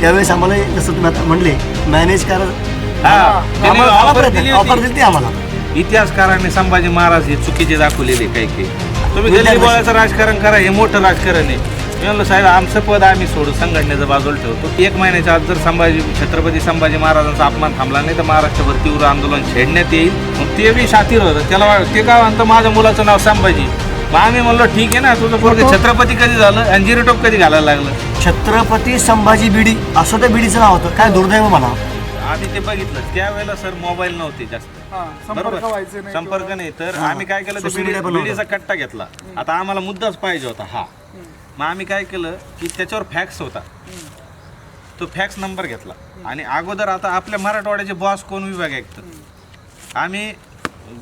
त्यावेळेस आम्हाला जसं तुम्ही आता म्हणले मॅनेज करा. हा ऑफर दिली होती. आम्हाला. इतिहासकारांनी संभाजी महाराज हे चुकीचे दाखवलेले काही काही तुम्ही विद्यार्थी- गल्ली बोळाचं राजकारण करा हे मोठं राजकारण आहे. मी म्हणलं साहेब आमचं पद आम्ही सोडू संघटनेचं बाजूला ठेवतो. एक महिन्याच्या आत जर संभाजी छत्रपती संभाजी महाराजांचा अपमान थांबला नाही तर महाराष्ट्रभर तीव्र आंदोलन छेडण्यात येईल. मग ते बी शातीर होतं. त्याला ते काय म्हणतं माझ्या मुलाचं नाव संभाजी. मग आम्ही म्हणलो ठीक आहे ना तुझं पोरगं छत्रपती कधी झालं? आणि जिरोटोप कधी घालायला लागलं? छत्रपती संभाजी बिडी असं त्या बिडीचं नाव होतं. काय दुर्दैव म्हणा आम्ही ते बघितलं. त्यावेळेला सर मोबाईल नव्हते जास्त. हा, संपर्क बरोबर? नाही संपर्क नाही. तर. आम्ही काय केलं Social ते media पण नव्हतं. बिडीचा कट्टा घेतला. आता आम्हाला मुद्दाच पाहिजे होता हा. मग आम्ही काय केलं की त्याच्यावर फॅक्स होता. तो फॅक्स नंबर घेतला. आणि अगोदर आता आपल्या मराठवाड्याचे बॉस कोण विभाग ऐकतात आम्ही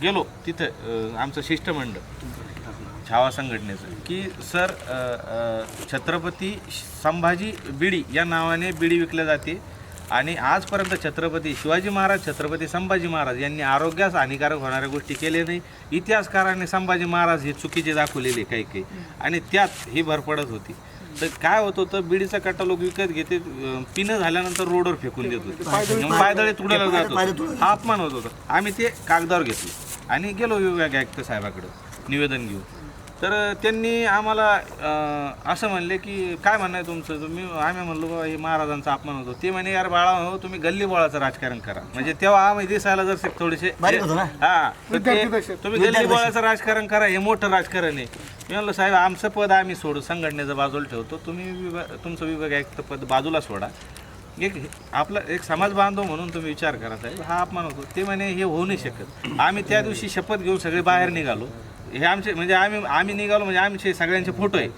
गेलो तिथं अं, आमचं शिष्टमंडळ. छावा संघटनेचं. की सर छत्रपती संभाजी बिडी या नावाने बिडी विकल्या जाते. आणि आजपर्यंत छत्रपती शिवाजी महाराज छत्रपती संभाजी महाराज यांनी आरोग्यास हानिकारक होणाऱ्या गोष्टी केल्या नाही. इतिहासकारांनी संभाजी महाराज हे चुकीचे दाखवलेले काही काही. आणि त्यात ही भर पडत होती. तर काय होत होतं बिडीचा कट्टा लोक विकत घेते पिणं झाल्यानंतर रोडवर फेकून देत होते. पायदळी तुडायला जात होते. हा अपमान होत होता. आम्ही ते कागदावर घेतलं. आणि गेलो विभाग आयुक्त साहेबाकडे. निवेदन घेऊन तर त्यांनी आम्हाला अं, असं म्हणले की काय म्हणणं आहे तुमचं? तुम्ही आम्ही म्हणलो बाबा हे महाराजांचा अपमान होतो. ते म्हणे यार बाळा हो तुम्ही गल्ली बोळाचं राजकारण करा. म्हणजे तेव्हा आम्ही दिसायला जर थोडेसे बारीक होतो ना? हा तर ते-. तुम्ही गल्ली बोळाचं राजकारण करा हे मोठं राजकारण आहे. मी म्हणलं साहेब आमचं पद आम्ही सोडू संघटनेचं बाजूला ठेवतो. तुम्ही विभाग तुमचं विभाग आयुक्त पद बाजूला सोडा. एक आपला एक समाज बांधव म्हणून तुम्ही विचार करा साहेब हा अपमान होतो. ते म्हणे हे होऊ नाही शकत. आम्ही त्या दिवशी शपथ घेऊन सगळे बाहेर निघालो. हे आमचे म्हणजे आम्ही आम्ही निघालो म्हणजे आमचे सगळ्यांचे फोटो आहे.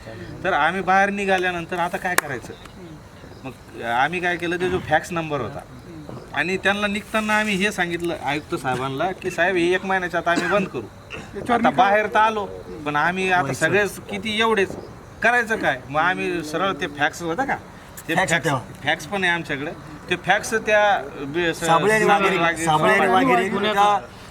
तर आम्ही बाहेर निघाल्यानंतर आता काय करायचं? मग आम्ही काय केलं ते जो फॅक्स नंबर होता. आणि त्यांना निघताना आम्ही हे सांगितलं आयुक्त साहेबांना की साहेब हे एक महिन्याच्या आत आम्ही बंद करू. आता बाहेर तर आलो पण आम्ही आता सगळेच किती एवढेच करायचं काय? मग आम्ही सरळ ते फॅक्स होता का? ते फॅक्स. फॅक्स पण आहे आमच्याकडे. ते फॅक्स त्या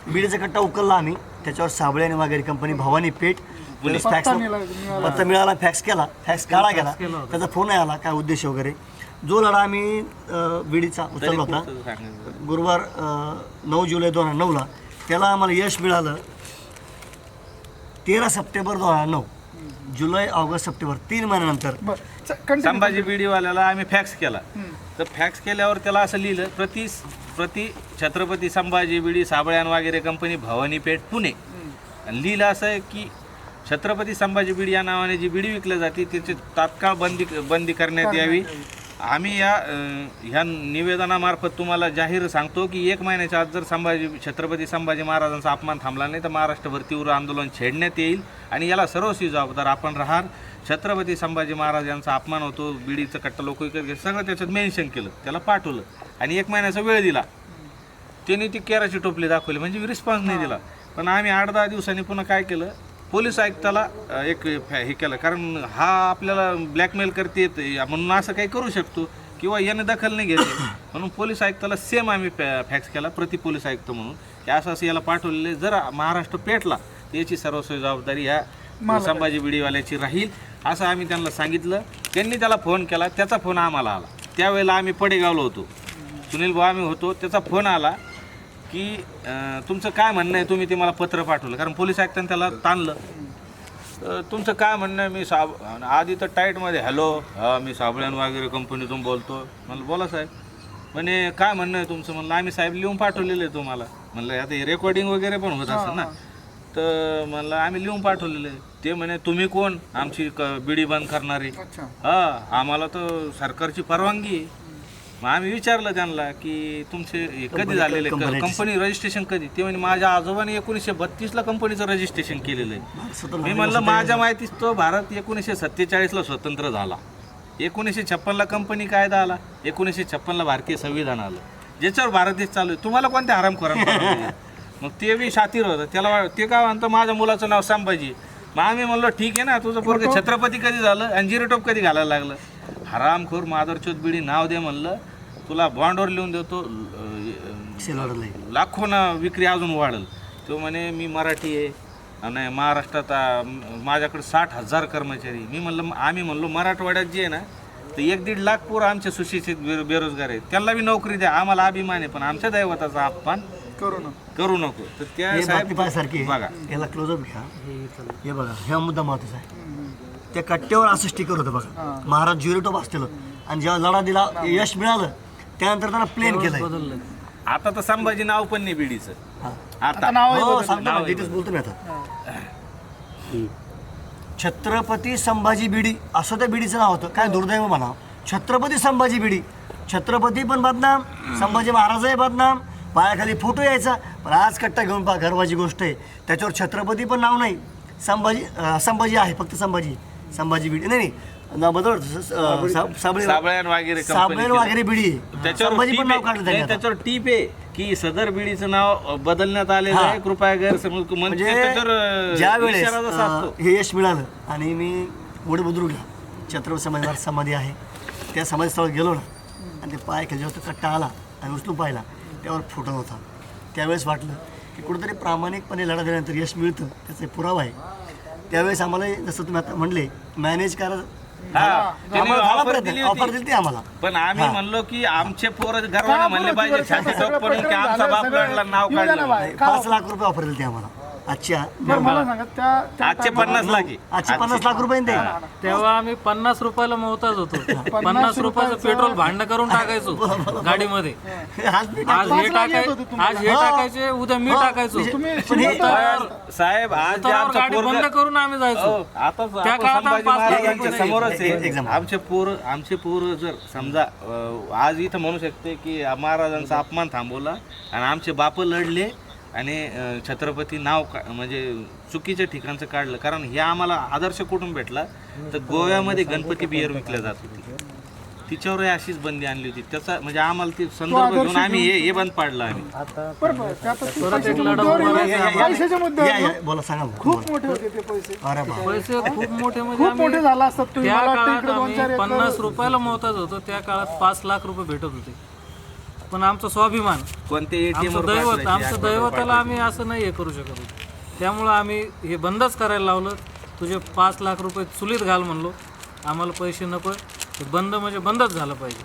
बिडीचा कट्टा उकलला आम्ही. त्याच्यावर साबळे आणि वाघेरे कंपनी भवानी पेठ त्यावेळेस फॅक्स पत्ता मिळाला- मिळाला. पत्ता मिळाला फॅक्स केला फॅक्स काढा गेला. त्याचा फोन आला काय उद्देश वगैरे. जो लढा आम्ही तरी उचलला होता. गुरुवार नऊ जुलै दोन हजार नऊला त्याला आम्हाला यश मिळालं तेरा सप्टेंबर दोन हजार नऊ. जुलै ऑगस्ट सप्टेंबर तीन महिन्यानंतर. संभाजी बीडीवाल्याला आम्ही फॅक्स केला. तर फॅक्स केल्यावर त्याला असं लिहिलं प्रति प्रति छत्रपती संभाजी बिडी साबळ्यान वगैरे कंपनी भवानी पेठ पुणे आणि लिहिलं असं आहे की छत्रपती संभाजी बिडी या नावाने जी बिडी विकली जाते त्याची तात्काळ बंदी बंदी करण्यात यावी. आम्ही या ह्या निवेदनामार्फत तुम्हाला जाहीर सांगतो की एक महिन्याच्या आत जर संभाजी छत्रपती संभाजी महाराजांचा अपमान थांबला नाही तर महाराष्ट्रभर तीव्र आंदोलन छेडण्यात येईल आणि याला सर्वस्वी जबाबदार आपण राहाल. छत्रपती संभाजी महाराज यांचा अपमान होतो बिडीचं कट्टा लोक विकत घेत सगळं त्याच्यात मेन्शन केलं त्याला पाठवलं आणि एक महिन्याचा वेळ दिला. त्यांनी ती केराची टोपली दाखवली म्हणजे रिस्पॉन्स नाही दिला. पण आम्ही आठ दहा दिवसांनी पुन्हा काय केलं पोलीस आयुक्ताला एक फॅ- हे केलं. कारण हा आपल्याला ब्लॅकमेल करते म्हणून असं काही करू शकतो किंवा याने दखल नाही घेते. म्हणून पोलीस आयुक्ताला सेम आम्ही फॅक्स केला प्रति पोलीस आयुक्त म्हणून. की असं असं याला पाठवलेले. जर महाराष्ट्र पेटला तर याची सर्वस्वी जबाबदारी ह्या संभाजी बिडीवाल्याची राहील असं आम्ही त्यांना सांगितलं. त्यांनी त्याला फोन केला. त्याचा फोन आम्हाला आला. त्यावेळेला आम्ही पडेगावलो होतो. सुनील भाऊ आम्ही होतो. त्याचा फोन आला. की तुमचं काय म्हणणं आहे? तुम्ही ते मला पत्र पाठवलं. कारण पोलीस आयुक्तांनी त्याला ताणलं. तर तुमचं काय म्हणणं आहे? मी साब आधी तर टाईटमध्ये हॅलो हा मी साबळ्यान वगैरे कंपनीतून बोलतो. म्हणलं बोला साहेब. म्हणे काय म्हणणं आहे तुमचं? म्हणलं आम्ही साहेब लिहून पाठवलेलं आहे तुम्हाला. म्हणलं आता हे रेकॉर्डिंग वगैरे पण होत असेल ना. तर म्हणलं आम्ही लिहून पाठवलेलं आहे. ते म्हणे तुम्ही कोण? आमची क बिडी बंद करणारी. हा आम्हाला तर सरकारची परवानगी आहे. मग आम्ही विचारलं त्यांना की तुमचे हे कधी झालेले? कंपनीचे. कंपनी रजिस्ट्रेशन कधी? ते म्हणजे माझ्या आजोबाने एकोणीसशे बत्तीसला कंपनीचं रजिस्ट्रेशन केलेलं आहे. मी म्हणलं माझ्या माहितीच तो भारत एकोणीसशे सत्तेचाळीसला स्वतंत्र झाला. एकोणीसशे छप्पनला कंपनी कायदा आला. एकोणीसशे छप्पनला भारतीय संविधान आलं. ज्याच्यावर भारत देश चालू आहे तुम्हाला कोणत्या हराम मग ते बी शातीर होतं. त्याला ते काय म्हणतं माझ्या मुलाचं नाव संभाजी. मग आम्ही म्हणलो ठीक आहे ना तुझं पोरग छत्रपती कधी झालं आणि जिरोटोप कधी घालायला लागलं? हरामखोर मादरचोत बिडी नाव दे म्हणलं. तुला बॉन्डवर लिहून देतो. लाखो ना विक्री अजून वाढेल. तो म्हणे मी मराठी आहे. आणि महाराष्ट्रात माझ्याकडे साठ हजार कर्मचारी. मी म्हणलं आम्ही म्हणलो मराठवाड्यात जे आहे ना तर एक दीड लाख पोरं आमचे सुशिक्षित बे- बेरोजगार आहेत. त्यांना बी नोकरी द्या. आम्हाला अभिमान आहे पण आमच्या दैवताचा अपमान करू ना करू नको. तर त्या हे पाहायसारखी बघा. याला क्लोजअप घ्या. हे बघा हा मुद्दा महत्त्वाचा आहे. त्या कट्ट्यावर असं स्टिकर होतं बघा. महाराज ज्युरी टॉप असलेलं आणि जेव्हा लढा दिला यश मिळालं त्यानंतर त्यांना प्लेन केलंय. आता तर संभाजी नाव पण नाही बीडीचं. हा. आता. नाव आहे हो सांगतो ना डिटेल्स बोलतो मी आता. छत्रपती संभाजी बिडी असं त्या बिडीचं नाव होतं. काय दुर्दैव म्हणा छत्रपती संभाजी बिडी. छत्रपती पण बदनाम संभाजी महाराजही बदनाम. पायाखाली फोटो यायचा पण आज कट्टा घेऊन पहा गर्वाची गोष्ट आहे. त्याच्यावर छत्रपती पण नाव नाही. संभाजी अं, संभाजी आहे फक्त संभाजी. संभाजी बिडी. नाही नाही. नाव बदल साबळे साबळ्यान वगैरे साबळे कंपनी वगैरे बिडी संभाजी पण नाव आहे. काढलं. त्याच्यावर टीप आहे की सदर बिडीचं नाव बदलण्यात आलेलं हा. आहे कृपया गैरसमज म्हणजे म्हणजे त्याच्यावर ज्या वेळेस इशारा जसा असतो हे यश मिळालं आणि मी गुढ बुद्रुकला छत्रपती समाजावर समाधी आहे त्या समाधीस्थळावर गेलो ना आणि ते पाय खाली जेव्हा तो कट्टा आला आणि उचलून पाहिला त्यावर फोटो होता त्यावेळेस वाटलं की कुठेतरी प्रामाणिकपणे लढा दिल्यानंतर यश मिळतं त्याचा एक पुरावा आहे त्यावेळेस आम्हाला जसं तुम्ही आता म्हणले मॅनेज करा हा, त्यांनी दिली ऑफर होती. दिली ती आम्हाला पण आम्ही हा. म्हणलो की आमचे पोरं बरं म्हणले पाहिजे छाती टोक पडून की आमचा बाप लढला नाव काढलं पाच लाख रुपये ऑफर दिली आम्हाला आजच्या बरं मला सांगा त्या त्या आजचे पन्नास लाख आहे. आजचे पन्नास लाख रुपये तेव्हा आम्ही पन्नास रुपयाला मोहताज होतो. पन्नास रुपयाचं पेट्रोल भांडण करून टाकायचो गाडीमध्ये. आज मी आज हे टाकाय आज हे टाकायचे उद्या मी टाकायचो. तुम्ही पण हे- पण साहेब आज जे उतारावर आमचं गाडी बंद पोरगं- करून आम्ही जायचो. हो, आता त्या आपण काळात संभाजी आम्ही पाच लाख महाराजांच्या रुपये समोरच एक- एक- एक आहे. आमचे पोर आमचे पोर जर समजा अं, आज इथं म्हणू शकते की महाराजांचा अपमान थांबवला आणि आमचे बाप लढले. आणि छत्रपती नाव का- म्हणजे चुकीच्या ठिकाणचं काढलं. कारण हे आम्हाला आदर्श कुठून भेटला तर गोव्यामध्ये गणपती बियर विकल्या जात होती. तिच्यावरही अशीच बंदी आणली होती. त्याचा म्हणजे आम्हाला ते संदर्भ घेऊन आम्ही हे हे बंद पाडलं आम्ही. पैशाच्या. बोला सांगा मग, खूप बोला. मोठे होते ते पैसे. अरे बा पैसे खूप मोठे म्हणजे खूप मोठे आम्ही झाला असतात तुम्ही त्या मला वाटतं काळात इकडे दोन चार आम्ही एकर- पन्नास रुपयाला मोहताज होतो. त्या काळात पाच लाख रुपये भेटत होते. पण आमचा स्वाभिमान कोणते आमचं दैवत आमचं दैवताला आम्ही असं नाही हे करू शकत त्यामुळं आम्ही हे बंदच करायला लावलं. तुझे पाच लाख रुपये चुलीत घाल म्हणलो. आम्हाला पैसे नको बंद म्हणजे बंदच झालं पाहिजे.